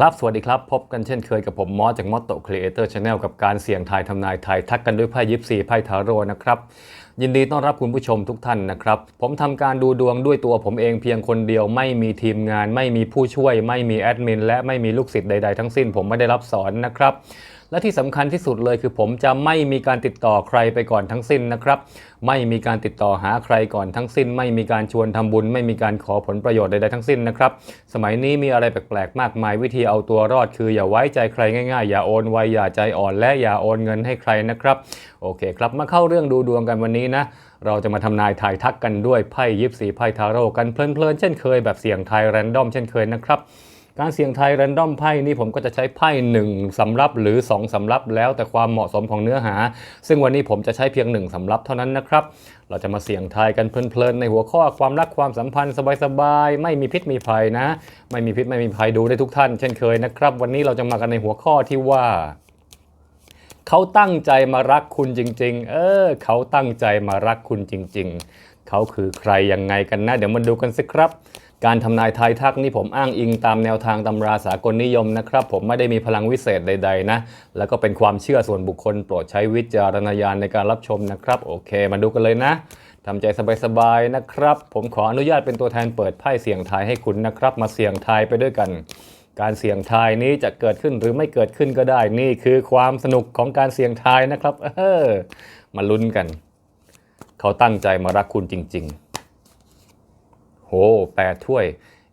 ครับ สวัสดีครับ พบกันเช่นเคยกับผมมอสจากมอสโตครีเอเตอร์ชาแนลกับการเสี่ยงทายทำนายไทยทักกันด้วยไพ่ยิปซีไพ่ทาโร่นะครับ ยินดีต้อนรับคุณผู้ชมทุกท่านนะครับ ผมทำการดูดวงด้วยตัวผมเองเพียงคนเดียว ไม่มีทีมงาน ไม่มีผู้ช่วย ไม่มีแอดมิน และไม่มีลูกศิษย์ใด ๆ ทั้งสิ้น ผมไม่ได้รับสอนนะครับ และที่สำคัญที่สุดเลยคือผมจะไม่มีการติดต่อใครไปก่อนทั้งสิ้นนะครับ ไม่มีการติดต่อหาใครก่อนทั้งสิ้น ไม่มีการชวนทำบุญ ไม่มีการขอผลประโยชน์ใดๆทั้งสิ้นนะครับ สมัยนี้มีอะไรแปลกๆมากมายวิธีเอาตัวรอดคืออย่าไว้ใจใครง่ายๆ อย่าโอนไวอย่าใจอ่อนและอย่าโอนเงินให้ใครนะครับ โอเคครับมาเข้าเรื่องดูดวงกันวันนี้นะเราจะมาทำนายทายทักกันด้วยไพ่ยิปซีไพ่ทาโร่กันเพลินๆเช่นเคยแบบเสี่ยงทายแรนดอมเช่นเคยนะครับ การเสี่ยงทายแรนดอมไพ่นี้ผมก็จะใช้ไพ่1สำรับหรือ 2สำรับแล้วแต่ความเหมาะสมของเนื้อหา ซึ่งวันนี้ผมจะใช้เพียง 1สำรับเท่านั้นนะครับ เราจะมาเสี่ยงทายกันเพลินๆในหัวข้อความรักความสัมพันธ์สบายๆไม่มีพิษมีภัยนะ ไม่มีพิษไม่มีภัยดูได้ทุกท่าน เช่นเคยนะครับ วันนี้เราจะมากันในหัวข้อที่ว่าเขาตั้งใจมารักคุณจริง ๆ เออ เขาตั้งใจมารักคุณจริง ๆ เขาคือใครยังไงกันนะ เดี๋ยวมาดูกันสิครับ การทำนายทายทักนี่ผมอ้างอิงตามแนวทางตำราสากลนิยมนะครับ ผมไม่ได้มีพลังวิเศษใด ๆ นะ แล้วก็เป็นความเชื่อส่วนบุคคลโปรดใช้วิจารณญาณในการรับชมนะครับ โอเค มาดูกันเลยนะทำใจสบายๆนะครับ ผมขออนุญาตเป็นตัวแทนเปิดไพ่เสี่ยงทายให้คุณนะครับ มาเสี่ยงทายไปด้วยกัน การเสี่ยงทายนี้จะเกิดขึ้นหรือไม่เกิดขึ้นก็ได้ นี่คือความสนุกของการเสี่ยงทายนะครับ เออมาลุ้นกัน เขาตั้งใจมารักคุณจริง ๆ โหแปดถ้วย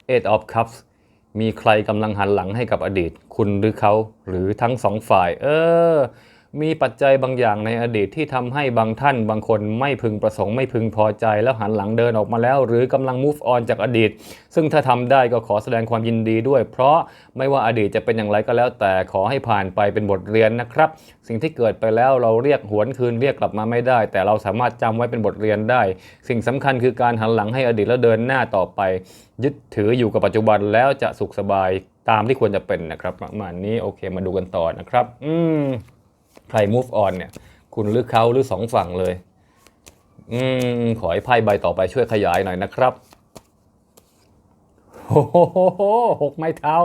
Eight of Cups มีใครกำลังหันหลังให้กับอดีต คุณหรือเขาหรือทั้งสองฝ่าย เออ มีปัจจัยบางอย่างในอดีตที่ทำให้บางท่านบางคนไม่พึงประสงค์ไม่พึงพอใจ แล้วหันหลังเดินออกมาแล้ว หรือกำลัง move on จากอดีต ซึ่งถ้าทำได้ก็ขอแสดงความยินดีด้วย เพราะไม่ว่าอดีตจะเป็นอย่างไรก็แล้ว แต่ขอให้ผ่านไปเป็นบทเรียนนะครับ สิ่งที่เกิดไปแล้วเราเรียกหวนคืนเรียกกลับมาไม่ได้ แต่เราสามารถจำไว้เป็นบทเรียนได้ สิ่งสำคัญคือการหันหลังให้อดีตแล้วเดินหน้าต่อไป ยึดถืออยู่กับปัจจุบันแล้วจะสุขสบายตามที่ควรจะเป็นนะครับประมาณนี้โอเคมาดูกันต่อนะครับ อืม ใคร move on เนี่ย คุณหรือเขาหรือสองฝั่งเลย อืม ขอให้ไพ่ใบต่อไปช่วยขยายหน่อยนะครับโอ้โหหกไม้เท้า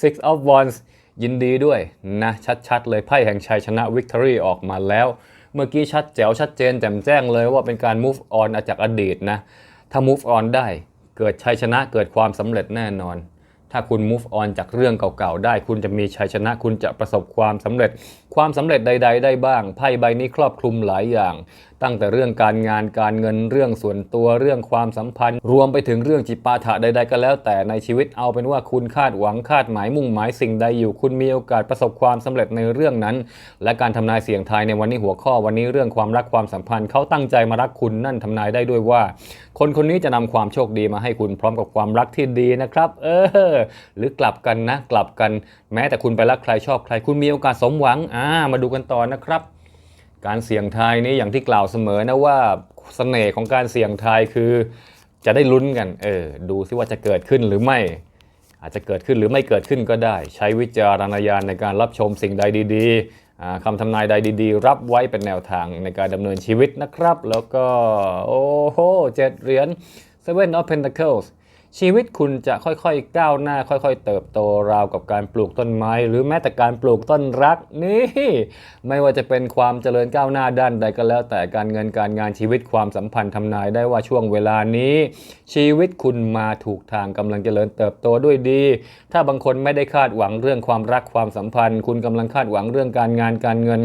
six of wands ยินดีด้วยนะ ชัดๆ เลยไพ่แห่งชัยชนะ victory ออกมาแล้ว เมื่อกี้ชัดแจ๋วชัดเจนแจ่มแจ้งเลยว่าเป็นการ move on จากอดีตนะ ถ้า move on ได้ เกิดชัยชนะเกิดความสำเร็จแน่นอน ถ้าคุณ move on จากเรื่องเก่าๆ ได้ คุณจะมีชัยชนะ คุณจะประสบความสำเร็จ ความสำเร็จใด ๆ ได้บ้าง ไพ่ใบนี้ครอบคลุมหลายอย่าง ตั้งแต่เรื่องการงานการเงินเรื่องส่วนตัวเรื่องความสัมพันธ์ รวมไปถึงเรื่องจิปาถะใด ๆ ก็แล้วแต่ในชีวิตเอาเป็นว่าคุณคาดหวังคาดหมายมุ่งหมายสิ่งใดอยู่ คุณมีโอกาสประสบความสำเร็จในเรื่องนั้น และการทำนายเสียงทายในวันนี้หัวข้อวันนี้เรื่องความรักความสัมพันธ์เขาตั้งใจมารักคุณนั่นทำนายได้ด้วยว่า คนคนนี้จะนำความโชคดีมาให้คุณพร้อมกับความรักที่ดีนะครับ เออ หรือกลับกันนะ กลับกัน แม้แต่คุณไปรักใครชอบใคร คุณมีโอกาสสมหวังอ่ามาดูกันต่อนะครับ การเสี่ยงทายนี้อย่างที่กล่าวเสมอนะว่าเสน่ห์ของการเสี่ยงทายคือ จะได้ลุ้นกัน เออ ดูซิว่าจะเกิดขึ้นหรือไม่ อาจจะเกิดขึ้นหรือไม่เกิดขึ้นก็ได้ ใช้วิจารณญาณในการรับชมสิ่งใดดีๆคำทำนายใดดีๆ รับไว้เป็นแนวทางในการดำเนินชีวิตนะครับ แล้วก็ โอ้โหเจ็ดเหรียญ Seven of Pentacles ชีวิตคุณจะค่อยๆก้าวหน้า ค่อยๆ เติบโตราวกับการปลูกต้นไม้ หรือแม้แต่การปลูกต้นรักนี่ไม่ว่าจะเป็นความเจริญก้าวหน้าด้านใดก็แล้ว แต่การเงินการงานชีวิตความสัมพันธ์ทำนายได้ว่าช่วงเวลานี้ ชีวิตคุณมาถูกทางกำลังเจริญเติบโตด้วยดี ถ้าบางคนไม่ได้คาดหวังเรื่องความรักความสัมพันธ์ คุณกำลังคาดหวังเรื่องการงานการเงิน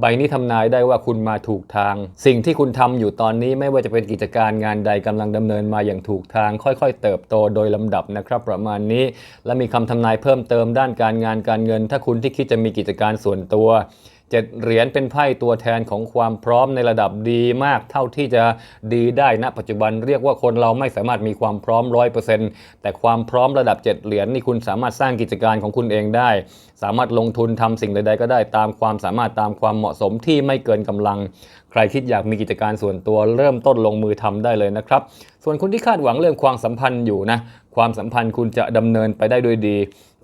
ใบนี้ทำนายได้ว่าคุณมาถูกทาง สิ่งที่คุณทำอยู่ตอนนี้ไม่ว่าจะเป็นกิจการงานใดกำลังดำเนินมาอย่างถูกทาง ค่อยๆ เติบโตโดยลำดับนะครับ ประมาณนี้ และมีคำทำนายเพิ่มเติมด้านการงานการเงิน ถ้าคุณที่คิดจะมีกิจการส่วนตัว เจ็ดเหรียญเป็นไพ่ตัวแทนของความพร้อมในระดับดีมากเท่าที่จะดีได้ณปัจจุบันเรียกว่าคนเราไม่สามารถมีความพร้อมร้อยเปอร์เซ็นต์แต่ความพร้อมระดับเจ็ดเหรียญนี่คุณสามารถสร้างกิจการของคุณเองได้ สามารถลงทุนทำสิ่งใดๆก็ได้ตามความสามารถตามความเหมาะสมที่ไม่เกินกำลัง ใครคิดอยากมีกิจการส่วนตัวเริ่มต้นลงมือทำได้เลยนะครับ ส่วนคุณที่คาดหวังเรื่องความสัมพันธ์อยู่นะความสัมพันธ์คุณจะดำเนินไปได้ด้วยดี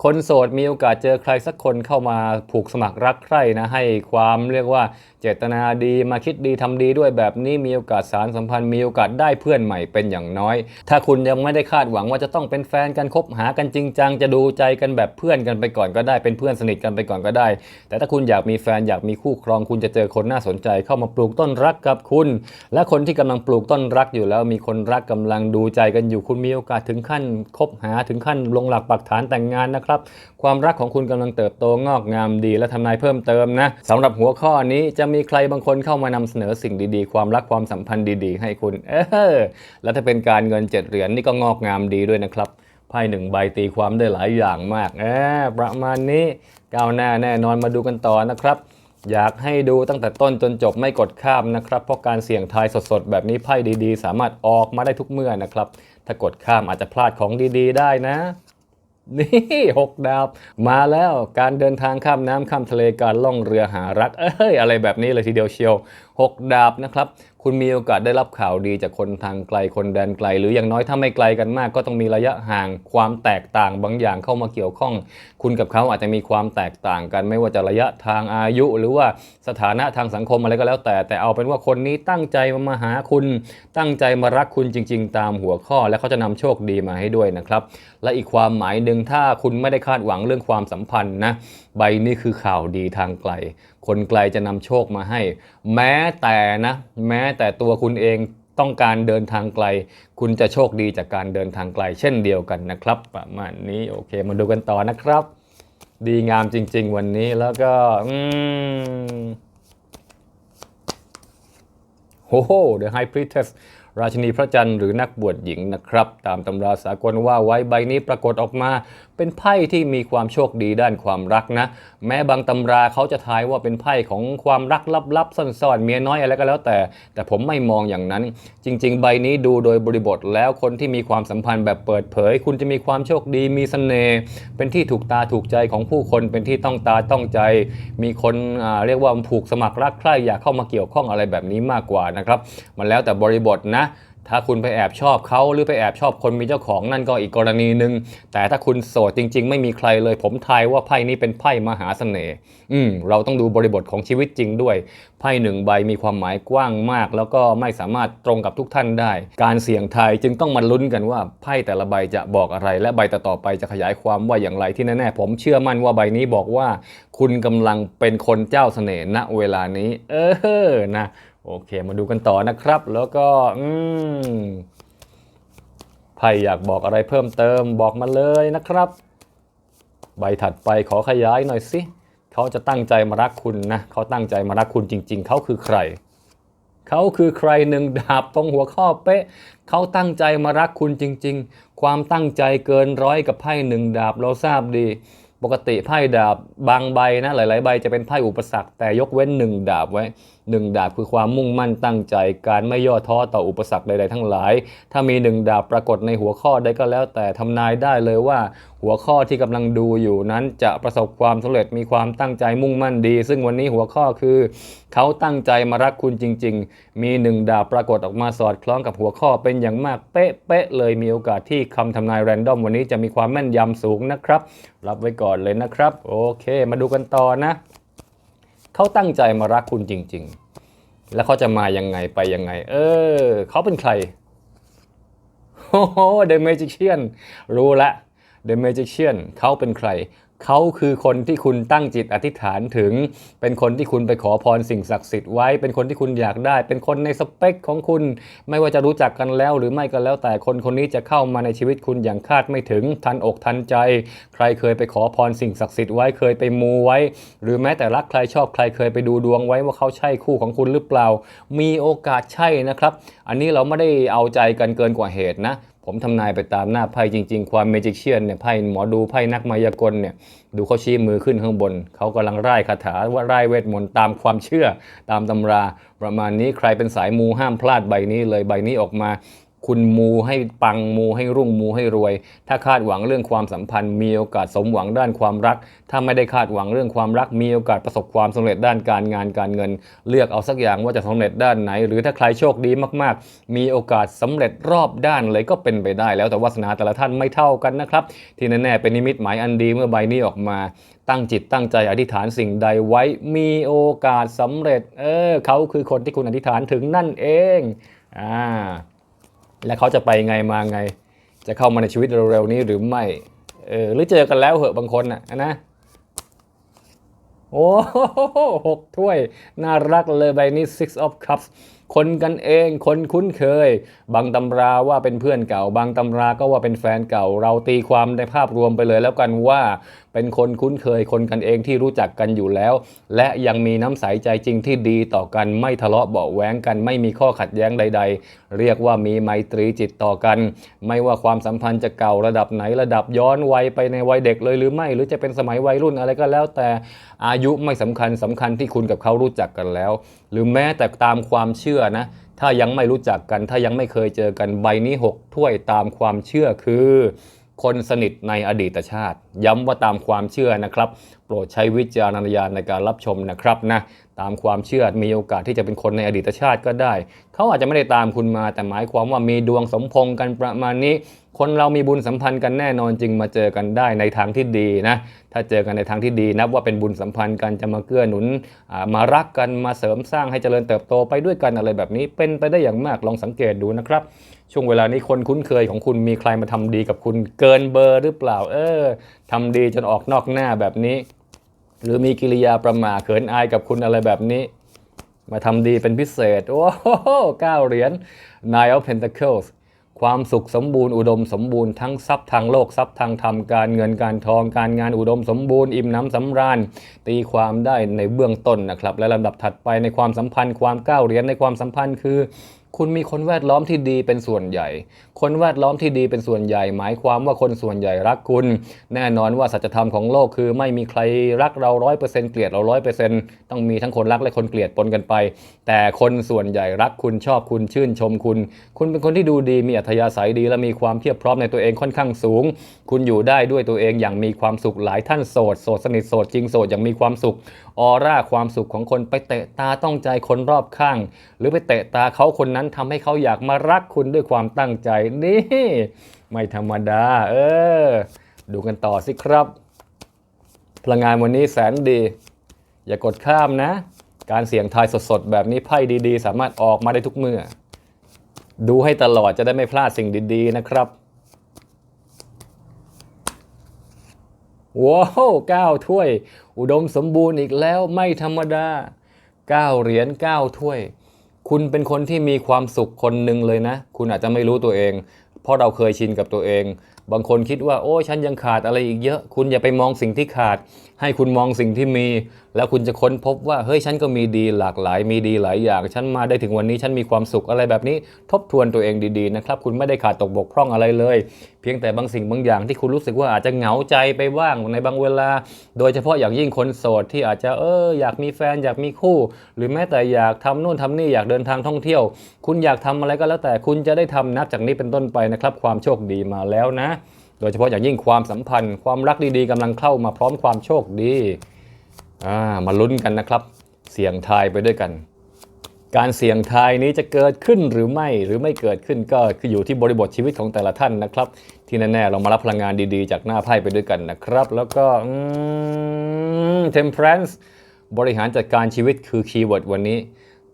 คนโสดมีโอกาสเจอใครสักคนเข้ามาผูกสมัครรักใคร่นะให้ความเรียกว่า เจตนาดีมาคิดดีทำดีด้วยแบบนี้มีโอกาสสารสัมพันธ์มีโอกาสได้เพื่อนใหม่เป็นอย่างน้อย ถ้าคุณยังไม่ได้คาดหวังว่าจะต้องเป็นแฟนกันคบหากันจริงจังจะดูใจกันแบบเพื่อนกันไปก่อนก็ได้เป็นเพื่อนสนิทกันไปก่อนก็ได้ แต่ถ้าคุณอยากมีแฟนอยากมีคู่ครองคุณจะเจอคนน่าสนใจ เข้ามาปลูกต้นรักกับคุณ และคนที่กำลังปลูกต้นรักอยู่แล้ว มีคนรักกำลังดูใจกันอยู่คุณมีโอกาสถึงขั้นคบหาถึงขั้นลงหลักปักฐานแต่งงานนะครับความรักของคุณกำลังเติบโตงอกงามดี และทำนายเพิ่มเติมนะสำหรับหัวข้อนี้จะมีใครบางคนเข้ามานำเสนอสิ่งดีๆ ความรักความสัมพันธ์ดีๆ ให้คุณ เออแล้วถ้าเป็นการเงินเจ็ดเหรียญนี่ก็งอกงามดีด้วยนะครับไพ่หนึ่งใบตีความได้หลายอย่างมากเออประมาณนี้ก้าวหน้าแน่นอนมาดูกันต่อนะครับ อยากให้ดูตั้งแต่ต้นจนจบไม่กดข้ามนะครับ เพราะการเสี่ยงทายสดๆ แบบนี้ไพ่ดีๆ สามารถออกมาได้ทุกเมื่อนะครับ ถ้ากดข้ามอาจจะพลาดของดีๆ ได้นะ นี่หกดาว มาแล้วการเดินทางข้ามน้ำข้ามทะเลการล่องเรือหารัก เอ้ย อะไรแบบนี้เลยทีเดียวเชียว หกดาบนะครับ คุณมีโอกาสได้รับข่าวดีจากคนทางไกลคนแดนไกล หรืออย่างน้อยถ้าไม่ไกลกันมาก ก็ต้องมีระยะห่างความแตกต่างบางอย่างเข้ามาเกี่ยวข้อง คุณกับเขาอาจจะมีความแตกต่างกัน ไม่ว่าจะระยะทางอายุ หรือว่าสถานะทางสังคมอะไรก็แล้วแต่ แต่เอาเป็นว่าคนนี้ตั้งใจมาหาคุณตั้งใจมารักคุณจริง ๆ ตามหัวข้อ และเขาจะนำโชคดีมาให้ด้วยนะครับและอีกความหมายหนึ่งถ้าคุณไม่ได้คาดหวังเรื่องความสัมพันธ์นะใบนี้คือข่าวดีทางไกล คนไกลจะนำโชคมาให้ แม้แต่นะ แม้แต่ตัวคุณเองต้องการเดินทางไกล คุณจะโชคดีจากการเดินทางไกล เช่นเดียวกันนะครับ ประมาณนี้โอเค มาดูกันต่อนะครับ ดีงามจริง ๆ วันนี้แล้วก็อืมโอ้โห The High Priestess ราชินีพระจันทร์หรือนักบวชหญิงนะครับ ตามตำราสากลว่าไว้ใบนี้ปรากฏออกมา เป็นไพ่ที่มีความโชคดีด้านความรักนะ แม้บางตำราเขาจะทายว่าเป็นไพ่ของความรักลับๆซ่อนๆเมียน้อยอะไรก็แล้วแต่ แต่ผมไม่มองอย่างนั้น จริง ๆ ใบนี้ดูโดยบริบทแล้วคนที่มีความสัมพันธ์แบบเปิดเผย คุณจะมีความโชคดีมีเสน่ห์เป็นที่ถูกตาถูกใจของผู้คนเป็นที่ต้องตาต้องใจ มีคนเรียกว่าผูกสมัครรักใคร่อยากเข้ามาเกี่ยวข้องอะไรแบบนี้มากกว่านะครับมันแล้วแต่บริบทนะ ถ้าคุณไปแอบชอบเขาหรือไปแอบชอบคนมีเจ้าของนั่นก็อีกกรณีหนึ่งแต่ถ้าคุณโสดจริง ๆ ไม่มีใครเลย ผมทายว่าไพ่นี้เป็นไพ่มหาเสน่ห์อืมเราต้องดูบริบทของชีวิตจริงด้วย ไพ่หนึ่งใบมีความหมายกว้างมาก แล้วก็ไม่สามารถตรงกับทุกท่านได้ การเสี่ยงทายจึงต้องมาลุ้นกันว่าไพ่แต่ละใบจะบอกอะไร และใบต่อๆไปจะขยายความว่าอย่างไรที่แน่ๆผมเชื่อมั่นว่าใบนี้บอกว่า คุณกำลังเป็นคนเจ้าเสน่ห์ณเวลานี้ เออนะ โอเค มาดูกันต่อนะครับ แล้วก็อืมไพ่อยากบอกอะไรเพิ่มเติมบอกมาเลยนะครับ ใบถัดไปขอขยายหน่อยสิเขาจะตั้งใจมารักคุณนะเขาตั้งใจมารักคุณจริง ๆ เขาคือใคร เขาคือใครหนึ่งดาบตรงหัวข้อเป๊ะ เขาตั้งใจมารักคุณจริง ๆ ความตั้งใจเกินร้อยกับไพ่หนึ่งดาบเราทราบดี ปกติไพ่ดาบบางใบนะหลาย ๆ ใบจะเป็นไพ่อุปสรรคแต่ยกเว้นหนึ่งดาบไว้หนึ่งดาบคือความมุ่งมั่นตั้งใจ การไม่ย่อท้อต่ออุปสรรคใดๆทั้งหลาย ถ้ามีหนึ่งดาบปรากฏในหัวข้อใดก็แล้ว แต่ทำนายได้เลยว่า หัวข้อที่กำลังดูอยู่นั้นจะประสบความสำเร็จมีความตั้งใจมุ่งมั่นดี ซึ่งวันนี้หัวข้อคือ เขาตั้งใจมารักคุณจริง ๆ มีหนึ่งดาบปรากฏออกมาสอดคล้องกับหัวข้อเป็นอย่างมากเป๊ะๆเลยมีโอกาสที่คำทำนายแรนดอมวันนี้จะมีความแม่นยำสูงนะครับ รับไว้ก่อนเลยนะครับ โอเค มาดูกันต่อนะ เขาตั้งใจมารักคุณจริง ๆ แล้วเขาจะมายังไงไปยังไง เออเขาเป็นใครโอ้โห The Magician รู้ละ The Magician เขาเป็นใคร เขาคือคนที่คุณตั้งจิตอธิษฐานถึง เป็นคนที่คุณไปขอพรสิ่งศักดิ์สิทธิ์ไว้ เป็นคนที่คุณอยากได้ เป็นคนในสเปคของคุณ ไม่ว่าจะรู้จักกันแล้วหรือไม่ก็แล้วแต่คนคนนี้จะเข้ามาในชีวิตคุณอย่างคาดไม่ถึง ทันอกทันใจ ใครเคยไปขอพรสิ่งศักดิ์สิทธิ์ไว้ เคยไปมูไว้ หรือแม้แต่รักใครชอบใครเคยไปดูดวงไว้ว่าเขาใช่คู่ของคุณหรือเปล่า มีโอกาสใช่นะครับ อันนี้เราไม่ได้เอาใจกันเกินกว่าเหตุนะ ผมทำนายไปตามหน้าไพ่จริง ๆ ความเมจิเชียนเนี่ยไพ่หมอดูไพ่นักมายากลเนี่ยดูเขาชี้มือขึ้นข้างบน เขากำลังร่ายคาถาว่าร่ายเวทมนต์ตามความเชื่อตามตำรา ประมาณนี้ใครเป็นสายมูห้ามพลาดใบนี้เลยใบนี้ออกมา คุณมูให้ปังมูให้รุ่งมูให้รวย ถ้าคาดหวังเรื่องความสัมพันธ์ มีโอกาสสมหวังด้านความรัก ถ้าไม่ได้คาดหวังเรื่องความรัก มีโอกาสประสบความสำเร็จด้านการงานการเงิน เลือกเอาสักอย่างว่าจะสำเร็จด้านไหน หรือถ้าใครโชคดีมากๆ มีโอกาสสำเร็จรอบด้านเลยก็เป็นไปได้ แล้วแต่วาสนาแต่ละท่านไม่เท่ากันนะครับ ที่แน่ๆเป็นนิมิตหมายอันดีเมื่อใบนี้ออกมาตั้งจิตตั้งใจอธิษฐานสิ่งใดไว้มีโอกาสสำเร็จ เออเขาคือคนที่คุณอธิษฐานถึงนั่นเอง อ่า และเขาจะไปไงมาไง จะเข้ามาในชีวิตเร็วๆนี้หรือไม่เออหรือเจอกันแล้วเหอะบางคนน่ะนะโอ้หกถ้วย น่ารักเลยใบนี้ six of cups คนกันเอง คนคุ้นเคย บางตำราว่าเป็นเพื่อนเก่า บางตำราก็ว่าเป็นแฟนเก่า เราตีความในภาพรวมไปเลยแล้วกันว่าเป็นคนคุ้นเคยคนกันเองที่รู้จักกันอยู่แล้ว และยังมีน้ำใสใจจริงที่ดีต่อกันไม่ทะเลาะเบาะแวงกัน ไม่มีข้อขัดแย้งใด ๆ เรียกว่ามีไมตรีจิตต่อกัน ไม่ว่าความสัมพันธ์จะเก่าระดับไหนระดับย้อนวัยไปในวัยเด็กเลยหรือไม่ หรือจะเป็นสมัยวัยรุ่นอะไรก็แล้ว แต่อายุไม่สำคัญสำคัญที่คุณกับเขารู้จักกันแล้ว หรือแม้แต่ตามความเชื่อนะถ้ายังไม่รู้จักกัน ถ้ายังไม่เคยเจอกันใบนี้ 6 ถ้วยตามความเชื่อคือ คนสนิทในอดีตชาติ ย้ำว่าตามความเชื่อนะครับ โปรดใช้วิจารณญาณในการรับชมนะครับนะตามความเชื่อมีโอกาสที่จะเป็นคนในอดีตชาติก็ได้ เขาอาจจะไม่ได้ตามคุณมา แต่หมายความว่ามีดวงสมพงกันประมาณนี้ คนเรามีบุญสัมพันธ์กันแน่นอนจึงมาเจอกันได้ในทางที่ดีนะถ้าเจอกันในทางที่ดีนับว่าเป็นบุญสัมพันธ์กันจะมาเกื้อหนุนมารักกันมาเสริมสร้างให้เจริญเติบโตไปด้วยกันอะไรแบบนี้ เป็นไปได้อย่างมากลองสังเกตดูนะครับ ช่วงเวลานี้คนคุ้นเคยของคุณมีใครมาทำดีกับคุณเกินเบอร์หรือเปล่า เออทำดีจนออกนอกหน้าแบบนี้ หรือมีกิริยาประมาเขินอายกับคุณอะไรแบบนี้ มาทำดีเป็นพิเศษ โอ้โหเก้าเหรียญ Nine of Pentacles ความสุขสมบูรณ์อุดมสมบูรณ์ทั้งทรัพย์ทางโลกทรัพย์ทางธรรมการเงินการทองการงานอุดมสมบูรณ์อิ่มน้ำสำราญ ตีความได้ในเบื้องต้นนะครับ และลำดับถัดไปในความสัมพันธ์ความก้าวเหรียญในความสัมพันธ์คือ คุณมีคนแวดล้อมที่ดีเป็นส่วนใหญ่ คนแวดล้อมที่ดีเป็นส่วนใหญ่ หมายความว่าคนส่วนใหญ่รักคุณ แน่นอนว่าสัจธรรมของโลกคือไม่มีใครรักเราร้อยเปอร์เซ็นต์เกลียดเราร้อยเปอร์เซ็นต์ต้องมีทั้งคนรักและคนเกลียดปนกันไป แต่คนส่วนใหญ่รักคุณชอบคุณชื่นชมคุณ คุณเป็นคนที่ดูดีมีอัธยาศัยดี และมีความเพียบพร้อมในตัวเองค่อนข้างสูง คุณอยู่ได้ด้วยตัวเองอย่างมีความสุขหลายท่านโสดโสดสนิทโสดจริงโสดอย่างมีความสุขออร่าความสุขของคนไปเตะตาต้องใจคนรอบข้าง หรือไปเตะตาเขาคนนั้นทำให้เขาอยากมารักคุณด้วยความตั้งใจนี่ไม่ธรรมดา เออ ดูกันต่อสิครับ พลังงานวันนี้แสนดี อย่ากดข้ามนะ การเสี่ยงทายสดๆ แบบนี้ไพ่ดีๆ สามารถออกมาได้ทุกเมื่อ ดูให้ตลอดจะได้ไม่พลาดสิ่งดีๆนะครับ ว้าวเก้าถ้วย อุดมสมบูรณ์อีกแล้วไม่ธรรมดาเก้าเหรียญเก้าถ้วย คุณเป็นคนที่มีความสุขคนหนึ่งเลยนะ คุณอาจจะไม่รู้ตัวเอง เพราะเราเคยชินกับตัวเอง บางคนคิดว่า โอ้ฉันยังขาดอะไรอีกเยอะ คุณอย่าไปมองสิ่งที่ขาด ให้คุณมองสิ่งที่มี แล้วคุณจะค้นพบว่าเฮ้ยฉันก็มีดีหลากหลาย มีดีหลายอย่าง ฉันมาได้ถึงวันนี้ฉันมีความสุขอะไรแบบนี้ ทบทวนตัวเองดีๆนะครับ คุณไม่ได้ขาดตกบกพร่องอะไรเลย เพียงแต่บางสิ่งบางอย่างที่คุณรู้สึกว่าอาจจะเหงาใจไปบ้างในบางเวลา โดยเฉพาะอย่างยิ่งคนโสดที่อาจจะเอออยากมีแฟนอยากมีคู่ หรือแม้แต่อยากทำนู่นทำนี่อยากเดินทางท่องเที่ยว คุณอยากทำอะไรก็แล้วแต่คุณจะได้ทำนับจากนี้เป็นต้นไปนะครับ ความโชคดีมาแล้วนะ โดยเฉพาะอย่างยิ่งความสัมพันธ์ ความรักดีๆกำลังเข้ามาพร้อมความโชคดีอ่ามาลุ้นกันนะครับ เสี่ยงทายไปด้วยกัน การเสี่ยงทายนี้จะเกิดขึ้นหรือไม่หรือไม่เกิดขึ้นก็คืออยู่ที่บริบทชีวิตของแต่ละท่านนะครับ ที่แน่ๆเรามารับพลังงานดีๆ จากหน้าไพ่ไปด้วยกันนะครับ แล้วก็อืม temperance บริหารจัดการชีวิตคือคีย์เวิร์ดวันนี้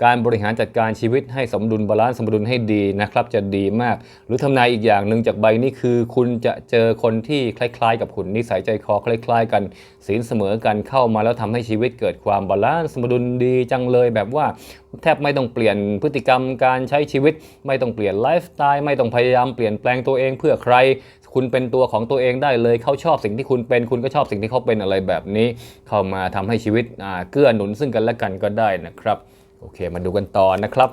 การบริหารจัดการชีวิตให้สมดุลบาลานซ์สมดุลให้ดีนะครับ จะดีมาก หรือทำนายอีกอย่างหนึ่งจากใบนี้คือ คุณจะเจอคนที่คล้าย ๆ กับคุณนิสัยใจคอคล้าย ๆ กันศีลเสมอกันเข้ามาแล้วทำให้ชีวิตเกิดความบาลานซ์สมดุลดีจังเลยแบบว่าแทบไม่ต้องเปลี่ยนพฤติกรรมการใช้ชีวิต ไม่ต้องเปลี่ยนไลฟ์สไตล์ไม่ต้องพยายามเปลี่ยนแปลงตัวเองเพื่อใคร คุณเป็นตัวของตัวเองได้เลยเขาชอบสิ่งที่คุณเป็น คุณก็ชอบสิ่งที่เขาเป็นอะไรแบบนี้ เข้ามาทำให้ชีวิตเกื้อหนุนซึ่งกันและกันก็ได้นะครับ อเค มาดูกันต่อนะครับ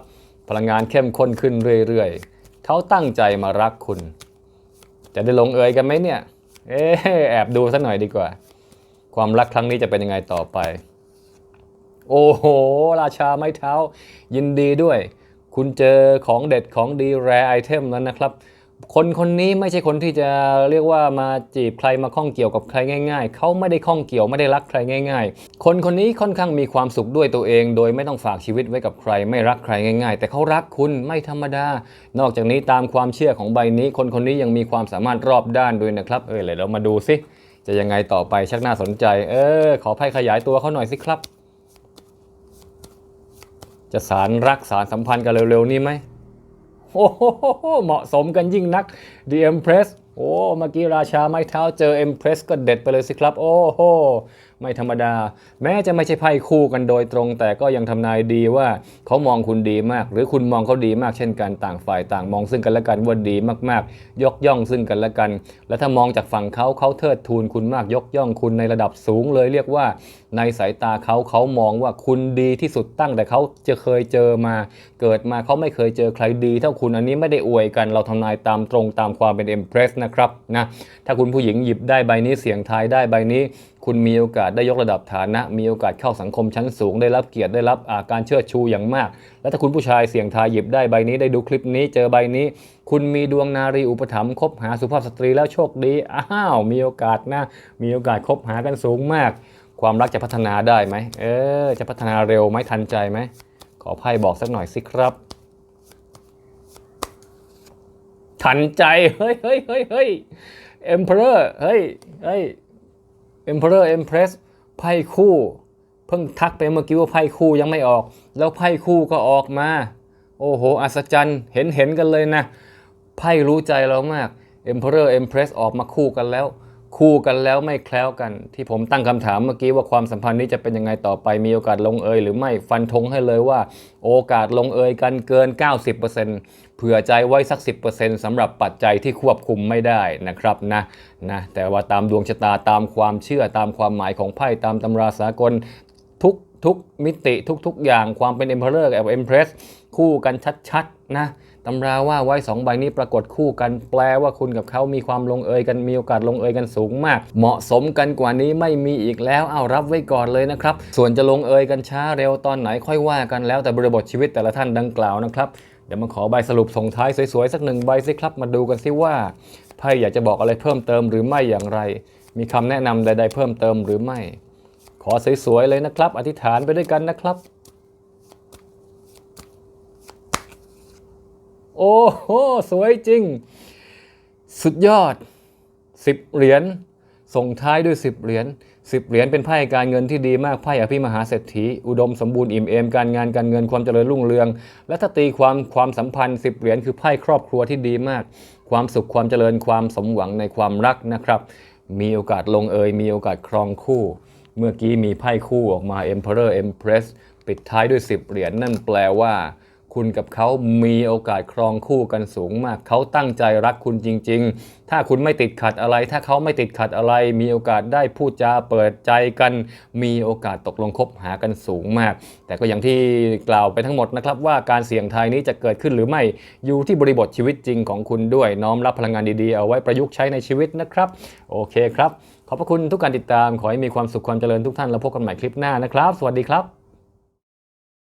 พลังงานเข้มข้นขึ้นเรื่อยๆเขาตั้งใจมารักคุณ จะได้ลงเอยกันไหมเนี่ย เอ๊ะแอบดูสักหน่อยดีกว่า ความรักครั้งนี้จะเป็นยังไงต่อไป โอ้โห ราชาไม้เท้า ยินดีด้วย คุณเจอของเด็ดของดีแรไอเทมแล้วนะครับ คนคนนี้ไม่ใช่คนที่จะเรียกว่ามาจีบใครมาข้องเกี่ยวกับใครง่ายๆ เขาไม่ได้ข้องเกี่ยวไม่ได้รักใครง่าย ๆ คนคนนี้ค่อนข้างมีความสุขด้วยตัวเอง โดยไม่ต้องฝากชีวิตไว้กับใคร ไม่รักใครง่าย ๆ แต่เขารักคุณไม่ธรรมดา นอกจากนี้ตามความเชื่อของใบนี้ คนคนนี้ยังมีความสามารถรอบด้านด้วยนะครับ เออเลยเรามาดูสิจะยังไงต่อไปชักน่าสนใจ เออ ขอไพ่ขยายตัวเขาหน่อยสิครับ จะสารรักสารสัมพันธ์กันเร็วๆนี้ไหม โอ้โหเหมาะสมกันยิ่งนัก The Empress โอ้ เมื่อกี้ราชาไม้เท้าเจอ Empress ก็เด็ดไปเลยสิครับ โอ้โห ไม่ธรรมดา แม้จะไม่ใช่ไพ่คู่กันโดยตรง แต่ก็ยังทำนายดีว่าเขามองคุณดีมาก หรือคุณมองเขาดีมากเช่นกันต่างฝ่ายต่างมองซึ่งกันและกันว่าดีมากๆ ยกย่องซึ่งกันและกัน และถ้ามองจากฝั่งเขาเขาเทิดทูนคุณมากยกย่องคุณในระดับสูงเลยเรียกว่า ในสายตาเขาเขามองว่าคุณดีที่สุดตั้งแต่เขาจะเคยเจอมา เกิดมาเขาไม่เคยเจอใครดีเท่าคุณอันนี้ไม่ได้อวยกัน เราทำนายตามตรงตามความเป็น Empress นะครับนะถ้าคุณผู้หญิงหยิบได้ใบนี้เสียงทายได้ใบนี้ คุณมีโอกาสได้ยกระดับฐานะ มีโอกาสเข้าสังคมชั้นสูง ได้รับเกียรติได้รับาการเชิดชูอย่างมาก และถ้าคุณผู้ชายเสี่ยงทายหยิบได้ใบนี้ได้ดูคลิปนี้เจอใบนี้ คุณมีดวงนารีอุปถัมภ์คบหาสุภาพสตรีแล้วโชคดีอ้าวมีโอกาสนะ มีโอกาสคบหากันสูงมาก ความรักจะพัฒนาได้ไหมเออจะพัฒนาเร็วไหมทันใจไหมขอไพ่บอกสักหน่อยสิครับทันใจ เฮ้ยเฮ้ยเฮ้ยเฮ้ย Emperor เฮ้ยเฮ้ย Emperor Empress ไพ่คู่ เพิ่งทักไปเมื่อกี้ว่าไพ่คู่ยังไม่ออก แล้วไพ่คู่ก็ออกมา โอ้โห อัศจรรย์เห็นเห็นกันเลยนะ ไพ่รู้ใจเรามาก Emperor Empress ออกมาคู่กันแล้ว คู่กันแล้วไม่แคล้วกัน ที่ผมตั้งคำถามเมื่อกี้ว่าความสัมพันธ์นี้จะเป็นยังไงต่อไปมีโอกาสลงเอยหรือไม่ฟันธงให้เลยว่า โอกาสลงเอยกันเกิน 90%เผื่อใจไว้สัก 10%สำหรับปัจจัยที่ควบคุมไม่ได้นะครับนะนะแต่ว่าตามดวงชะตาตามความเชื่อตามความหมายของไพ่ตามตำราสากลทุกทุกมิติทุกๆอย่างความเป็น Emperor กับ Empress คู่กันชัดๆนะ ตำราว่าไว้สองใบนี้ปรากฏคู่กันแปลว่าคุณกับเขามีความลงเอยกันมีโอกาสลงเอยกันสูงมาก เหมาะสมกันกว่านี้ไม่มีอีกแล้วเอารับไว้ก่อนเลยนะครับ ส่วนจะลงเอยกันช้าเร็วตอนไหนค่อยว่ากันแล้วแต่บริบทชีวิตแต่ละท่านดังกล่าวนะครับเดี๋ยวมาขอใบสรุปส่งท้ายสวยๆสักหนึ่งใบสิครับมาดูกันสิว่าไพ่อยากจะบอกอะไรเพิ่มเติมหรือไม่อย่างไร มีคำแนะนำใด ๆ เพิ่มเติมหรือไม่ ขอสวยๆเลยนะครับ อธิษฐานไปด้วยกันนะครับ โอ้โห สวยจริง สุดยอด 10 เหรียญ ส่งท้ายด้วย 10 เหรียญ 10 เหรียญเป็นไพ่การเงินที่ดีมาก ไพ่อภิมหาเศรษฐี อุดมสมบูรณ์อิ่มเอม การงานการเงินความเจริญรุ่งเรือง และถ้าตีความความสัมพันธ์ 10 เหรียญคือไพ่ครอบครัวที่ดีมาก ความสุขความเจริญความสมหวังในความรักนะครับ มีโอกาสลงเอย มีโอกาสครองคู่ เมื่อกี้มีไพ่คู่ออกมา Emperor Empress ปิดท้ายด้วย 10 เหรียญนั่นแปลว่า คุณกับเขามีโอกาสครองคู่กันสูงมาก เขาตั้งใจรักคุณจริง ๆ ถ้าคุณไม่ติดขัดอะไร ถ้าเขาไม่ติดขัดอะไร มีโอกาสได้พูดจาเปิดใจกัน มีโอกาสตกลงคบหากันสูงมาก แต่ก็อย่างที่กล่าวไปทั้งหมดนะครับ ว่าการเสี่ยงทายนี้จะเกิดขึ้นหรือไม่ อยู่ที่บริบทชีวิตจริงของคุณด้วย น้อมรับพลังงานดีๆ เอาไว้ประยุกต์ใช้ในชีวิตนะครับ โอเคครับ ขอบพระคุณทุกการติดตาม ขอให้มีความสุขความเจริญทุกท่าน แล้วพบกันใหม่คลิปหน้านะครับ สวัสดีครับ